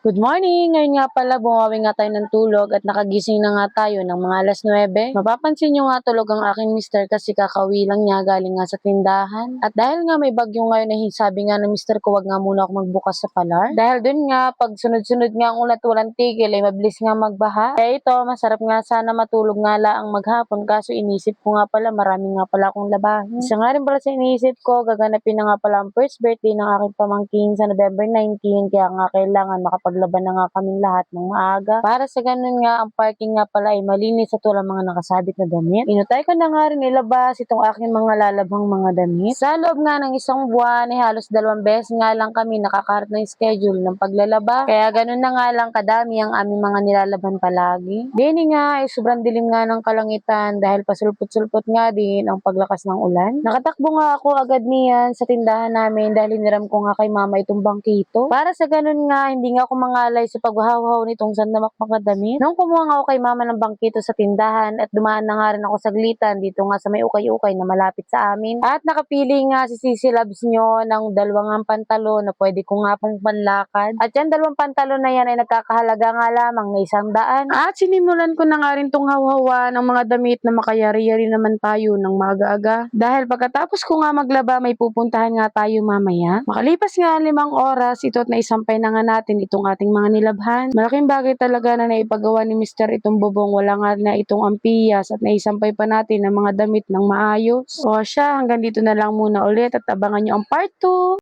Good morning! Ngayon nga pala, bumawi nga tayo ng tulog at nakagising na nga tayo ng mga alas 9. Mapapansin nyo nga tulog ang aking mister kasi kakauwi lang niya galing nga sa tindahan. At dahil nga may bagyo ngayon eh, sabi nga ng mister ko wag nga muna ako magbukas sa palar. Dahil dun nga, pag sunod-sunod nga ang ulat walang tigil ay mabilis nga magbaha. Kaya ito, masarap nga sana matulog nga laang maghapon kaso inisip ko nga pala marami nga pala akong labahin. Isa nga rin pala sa inisip ko, gaganapin na nga pala ang first birthday ng aking pamangkin sa November 19 kaya nga kailangan makapaglaban na nga kaming lahat ng maaga. Para sa ganun nga, ang parking nga pala ay malinis at walang mga nakasabit na damit. Inutay ko na nga rin ilabas itong aking mga lalabang mga damit. Sa loob nga ng isang buwan, ay halos dalawang beses nga lang kami nakakarat ng schedule ng paglalaba. Kaya ganun na nga lang kadami ang aming mga nilalaban palagi. Dini nga ay sobrang dilim nga ng kalangitan dahil pasulpot-sulpot nga din ang paglakas ng ulan. Nakatakbo nga ako agad niyan sa tindahan namin dahil hiniram ko nga kay mama itong bangkito. Para sa ganun nga, hindi nga ako mangalay sa paghahaw nitong sandamak mga damit. Nung kumuha ako kay mama ng bangkito sa tindahan at dumaan na nga rin ako saglitan dito nga sa may ukay-ukay na malapit sa amin. At nakapili nga si Sisi Labs nyo ng dalawang pantalo na pwede ko nga pong panlakad. At yan dalawang pantalo na yan ay nagkakahalaga nga lamang na isang daan. At sinimulan ko na nga rin tong hawhawa ng mga damit na makayari-yari naman tayo ng maaga-aga. Dahil pagkatapos ko nga maglaba, may pupuntahan nga tayo mamaya. Makalipas nga ang limang oras, ito at naisampay na nga natin itong ating mga nilabhan. Malaking bagay talaga na naipagawa ni Mr. itong bubong. Wala nga na itong ampiyas at naisampay pa natin ang mga damit ng maayos. O siya, hanggang dito na lang muna ulit at abangan nyo ang part 2.